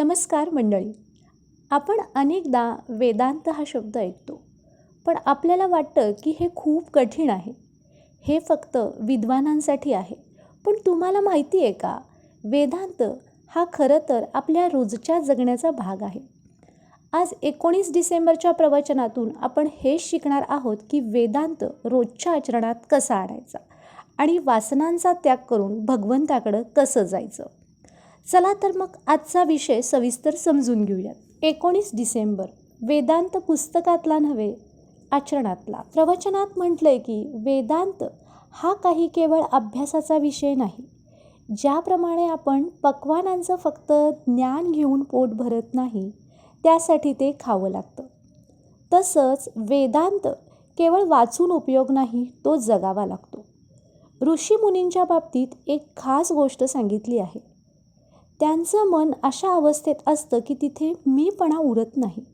नमस्कार मंडळी. आपण अनेकदा वेदांत हा शब्द ऐकतो पण आपल्याला वाटतं की हे खूप कठीण आहे. हे फक्त विद्वानांसाठी आहे. पण तुम्हाला माहिती आहे का वेदांत हा खरं तर आपल्या रोजच्या जगण्याचा भाग आहे. आज एकोणीस डिसेंबरच्या प्रवचनातून आपण हे शिकणार आहोत की वेदांत रोजच्या आचरणात कसा आणायचा आणि वासनांचा त्याग करून भगवंताकडं कसं जायचं. चला तर मग आजचा विषय सविस्तर समजून घेऊयात. एकोणीस डिसेंबर वेदांत पुस्तकातला नव्हे आचरणातला. प्रवचनात म्हटलंय की वेदांत हा काही केवळ अभ्यासाचा विषय नाही. ज्याप्रमाणे आपण पक्वानांचं फक्त ज्ञान घेऊन पोट भरत नाही त्यासाठी ते खावं लागतं. तसंच वेदांत केवळ वाचून उपयोग नाही तो जगावा लागतो. ऋषीमुनींच्या बाबतीत एक खास गोष्ट सांगितली आहे. त्यांचं मन अशा अवस्थेत असतं की तिथे मीपणा उरत नाही.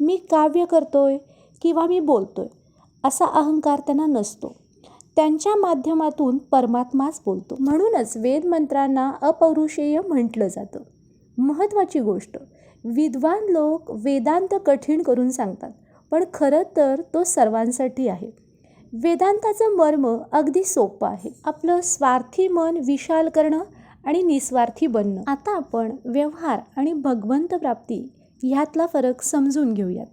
मी काव्य करतो आहे किंवा मी बोलतो आहे असा अहंकार त्यांना नसतो. त्यांच्या माध्यमातून परमात्माच बोलतो. म्हणूनच वेदमंत्रांना अपौरुषेय म्हटलं जातं. महत्त्वाची गोष्ट विद्वान लोक वेदांत कठीण करून सांगतात पण खरं तर तो सर्वांसाठी आहे. वेदांताचं मर्म अगदी सोपं आहे. आपलं स्वार्थी मन विशाल करणं आणि निस्वार्थी बनणं. आता आपण व्यवहार आणि भगवंत प्राप्ती ह्यातला फरक समजून घेऊयात.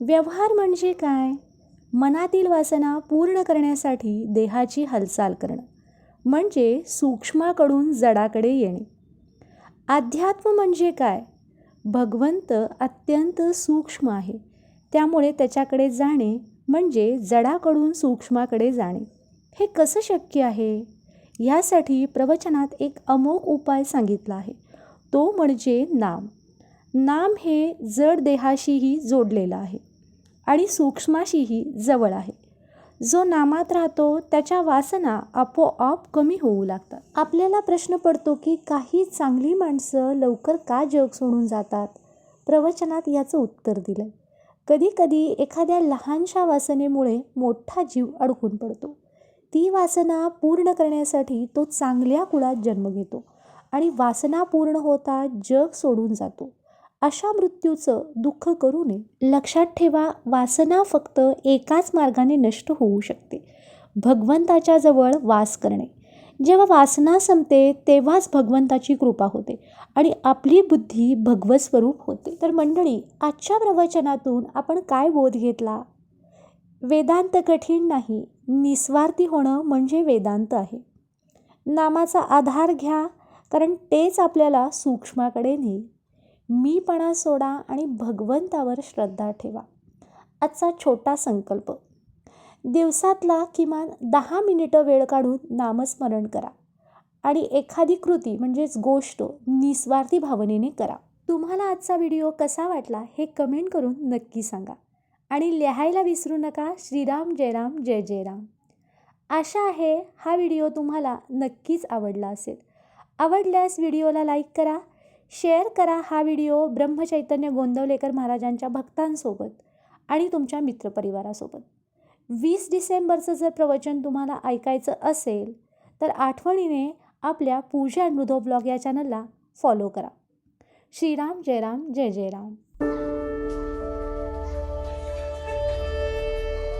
व्यवहार म्हणजे काय? मनातील वासना पूर्ण करण्यासाठी देहाची हालचाल करणं म्हणजे सूक्ष्माकडून जडाकडे येणे. अध्यात्म म्हणजे काय? भगवंत अत्यंत सूक्ष्म आहे त्यामुळे त्याच्याकडे जाणे म्हणजे जडाकडून सूक्ष्माकडे जाणे. हे कसं शक्य आहे? यासाठी प्रवचनात एक अमोघ उपाय सांगितला आहे. तो म्हणजे नाम. नाम हे जड देहाशीही जोडलेलं आहे आणि सूक्ष्माशीही जवळ आहे. जो नामात राहतो त्याच्या वासना आपोआप कमी होऊ लागतात. आपल्याला प्रश्न पडतो की काही चांगली माणसं लवकर का जग सोडून जातात? प्रवचनात याचं उत्तर दिलं कधीकधी एखाद्या लहानशा वासनेमुळे मोठा जीव अडकून पडतो. ती वासना पूर्ण करण्यासाठी तो चांगल्या कुळात जन्म घेतो आणि वासना पूर्ण होता जग सोडून जातो. अशा मृत्यूचं दुःख करू नये. लक्षात ठेवा वासना फक्त एकाच मार्गाने नष्ट होऊ शकते. भगवंताच्या जवळ वास करणे. जेव्हा वासना संपते तेव्हाच भगवंताची कृपा होते आणि आपली बुद्धी भगवस्वरूप होते. तर मंडळी आजच्या प्रवचनातून आपण काय बोध घेतला? वेदांत कठीण नाही. निस्वार्थी होणं म्हणजे वेदांत आहे. नामाचा आधार घ्या कारण तेच आपल्याला सूक्ष्माकडे नेईल. मीपणा सोडा आणि भगवंतावर श्रद्धा ठेवा. आजचा छोटा संकल्प. दिवसातला किमान दहा मिनिटं वेळ काढून नामस्मरण करा. आणि एखादी कृती म्हणजेच गोष्ट निस्वार्थी भावनेने करा. तुम्हाला आजचा व्हिडिओ कसा वाटला हे कमेंट करून नक्की सांगा. आणि लिहायला विसरू नका. श्रीराम जयराम जय जयराम. आशा आहे हा व्हिडिओ तुम्हाला नक्कीच आवडला असेल. आवडल्यास व्हिडिओला लाईक करा. शेअर करा हा व्हिडिओ ब्रह्मचैतन्य गोंदवलेकर महाराजांच्या भक्तांसोबत आणि तुमच्या मित्रपरिवारासोबत. वीस डिसेंबरचं जर प्रवचन तुम्हाला ऐकायचं असेल तर आठवणीने आपल्या पूजा अनुभव ब्लॉग या चॅनलला फॉलो करा. श्रीराम जयराम जय जयराम.